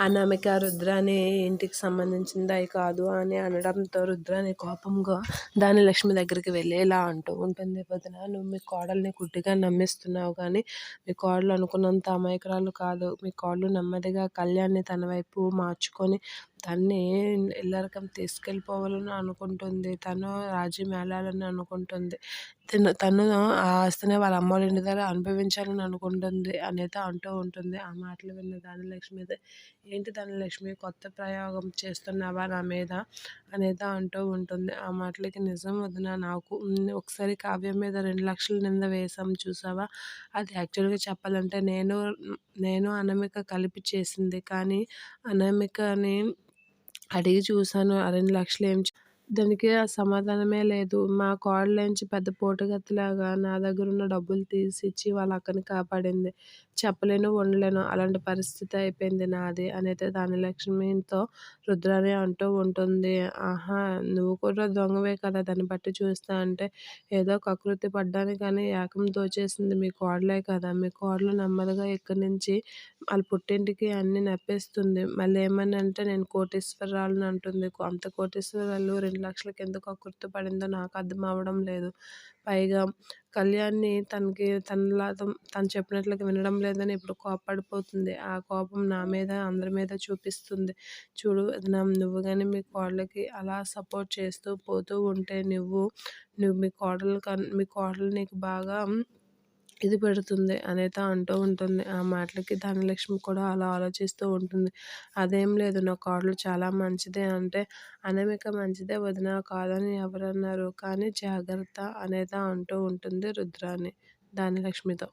అనామిక రుద్రాని ఇంటికి సంబంధించింది కాదు అని అనడంతో రుద్రాని కోపంగా దాని లక్ష్మి దగ్గరికి వెళ్ళి ఇలా అంటూ ఉంటుంది వదిన నువ్వు మీ కోడల్ని గుడ్డిగా నమ్మిస్తున్నావు కానీ మీ కోడలు అనుకున్నంత అమాయకురాలు కాదు. మీ కోడలు నెమ్మదిగా కళ్యాణ్ని తన వైపు మార్చుకొని తన్ని ఎల్లరికం తీసుకెళ్ళిపోవాలని అనుకుంటుంది. తను రాజ్యం వెళ్ళాలని అనుకుంటుంది. తను తను ఆ ఆస్తిని వాళ్ళ అమ్మ వాళ్ళ ఇంటి దగ్గర అనుభవించాలని అనుకుంటుంది అనేది అంటూ ఉంటుంది. ఆ మాటలు విన్న ధనలక్ష్మి అయితే ఏంటి ధనలక్ష్మి కొత్త ప్రయోగం చేస్తున్నావా నా మీద? అనేది అంటూ ఉంటుంది. ఆ మాటలకి నిజం వదిన నాకు ఒకసారి కావ్యం మీద రెండు లక్షల నింద వేసాం చూసావా? అది యాక్చువల్గా చెప్పాలంటే నేను నేను అనమిక కలిపి చేసింది. కానీ అనామికని అడిగి చూసాను ఆ రెండు లక్షలు ఏం దానికి సమాధానమే లేదు. మా కోడలేంచి పెద్ద పోటుగత్తిలాగా నా దగ్గర ఉన్న డబ్బులు తీసిచ్చి వాళ్ళ అక్కని కాపాడింది. చెప్పలేను ఉండలేను. అలాంటి పరిస్థితి అయిపోయింది నాది అనేది ధనలక్ష్మితో రుద్రాని అంటూ ఉంటుంది. ఆహా నువ్వు కూడా దొంగవే కదా దాన్ని బట్టి చూస్తా అంటే ఏదో కకృతి పడ్డానికి కానీ ఏకం దోచేసింది మీ కోడలే కదా. మీ కోడలు నెమ్మదిగా ఇక్కడి నుంచి వాళ్ళ పుట్టింటికి అన్ని నప్పేస్తుంది. మళ్ళీ ఏమని అంటే నేను కోటీశ్వరాలను అంటుంది. అంత కోటీశ్వరాలు రెండు లక్షలకు ఎందుకు గుర్తుపడిందో పడిందో నాకు అర్థం అవ్వడం లేదు. పైగా కళ్యాణ్ని తనకి తనలా తను చెప్పినట్లుగా వినడం లేదని ఇప్పుడు కోపడిపోతుంది ఆ కోపం నా మీద అందరి మీద చూపిస్తుంది. చూడు నా నువ్వు కానీ మీ కోడలకి అలా సపోర్ట్ చేస్తూ పోతూ ఉంటే నువ్వు నువ్వు మీ కోడలు కన్ మీ కోడలు నీకు బాగా ఇది పెడుతుంది అనేది అంటూ ఉంటుంది. ఆ మాటలకి ధనలక్ష్మి కూడా అలా ఆలోచిస్తూ ఉంటుంది. అదేం లేదు నా కోడలు చాలా మంచిదే అంటే అనమిక మంచిదే వదిన కాదని ఎవరన్నారు. కానీ జాగ్రత్త అనేది అంటూ ఉంటుంది రుద్రాని ధనలక్ష్మితో.